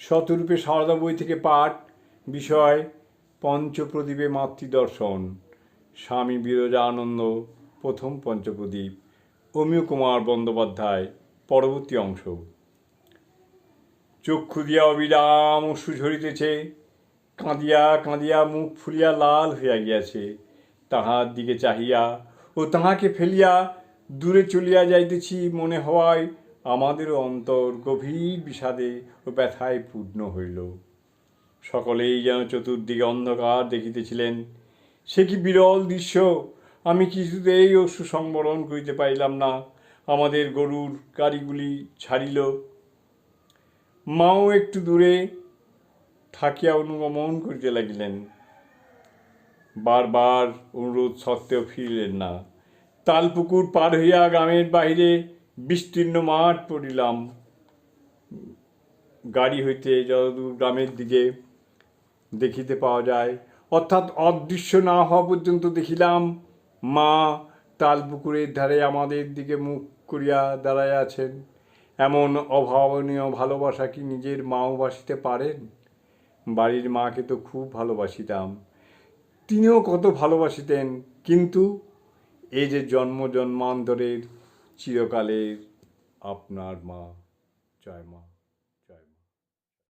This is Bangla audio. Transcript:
শতরূপে সারদা বই থেকে পাঠ, বিষয়, পঞ্চপ্রদীপে মাতৃদর্শন, স্বামী বিরজানন্দ, প্রথম পঞ্চপ্রদীপ, অমিয় কুমার বন্দ্যোপাধ্যায়, পরবর্তী অংশ। চক্ষু দিয়া অবিরাম অশ্রু ঝরিতেছে, কাঁদিয়া কাঁদিয়া মুখ ফুলিয়া লাল হইয়া গিয়াছে। তাহার দিকে চাহিয়া ও তাহাকে ফেলিয়া দূরে চলিয়া যাইতেছি মনে হওয়ায় আমাদেরও অন্তর গভীর বিষাদে ও ব্যথায় পূর্ণ হইল। সকলেই যেন চতুর্দিকে অন্ধকার দেখিতেছিলেন। সে কি বিরল দৃশ্য? আমি কিছুতেই অশ্রু সংবরণ করিতে পারিলাম না। আমাদের গরুর গাড়িগুলি ছাড়িল। মাও একটু দূরে থাকিয়া অনুগমন করিতে লাগিলেন। বারবার অনুরোধ সত্ত্বেও ফিরিলেন না। তালপুকুর পার হইয়া গ্রামের বাহিরে বিস্তীর্ণ মাঠ পড়িলাম। গাড়ি হইতে যতদূর গ্রামের দিকে দেখিতে পাওয়া যায়, অর্থাৎ অদৃশ্য না হওয়া পর্যন্ত দেখিলাম, মা তালপুকুরের ধারে আমাদের দিকে মুখ করিয়া দাঁড়াইয়া আছেন। এমন অভাবনীয় ভালোবাসা কি নিজের মাও বাসিতে পারেন? বাড়ির মাকে তো খুব ভালোবাসিতাম। তিনিও কত ভালোবাসিতেন, কিন্তু এই যে জন্ম জন্মান্তরের চিরকালের আপনার মা জয় মা।